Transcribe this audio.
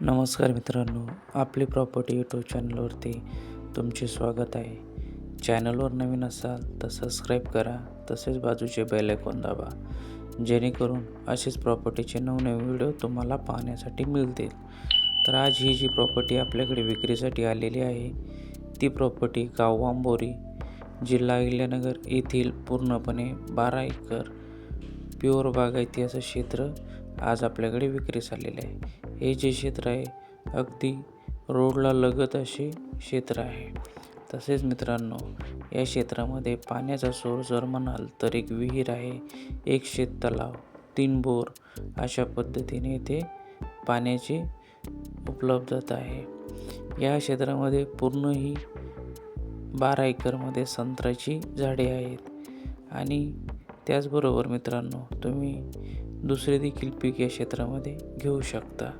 नमस्कार मित्रांनो आपली प्रॉपर्टी यूट्यूब चॅनलवरती तुमचे स्वागत आहे. चॅनलवर नवीन असाल तर सबस्क्राईब करा तसेच बाजूचे बेल आयकॉन दाबा जेणेकरून असेच प्रॉपर्टीचे नवनवीन व्हिडिओ तुम्हाला पाहण्यासाठी मिळतील. तर आज ही जी प्रॉपर्टी आपल्याकडे विक्रीसाठी आलेली आहे ती प्रॉपर्टी गाववांबोरी जिल्हा अहिल्यानगर येथील पूर्णपणे बारा एकर प्युअर बागायती असं क्षेत्र आज आपल्याकडे विक्रीस आलेले आहे. हे जे क्षेत्र आहे अगदी रोडला लगत असे क्षेत्र आहे. तसेच मित्रांनो या क्षेत्रामध्ये पाण्याचा सोर्स जर म्हणाल तर एक विहीर आहे एक शेत तलाव तीन बोर अशा पद्धतीने इथे पाण्याची उपलब्धता आहे. या क्षेत्रामध्ये पूर्ण ही बारा एकरमध्ये संत्र्याची झाडे आहेत. आणि त्याचबरोबर मित्रांनो तुम्ही दुसरे देखील पीक या क्षेत्रामध्ये घेऊ शकता.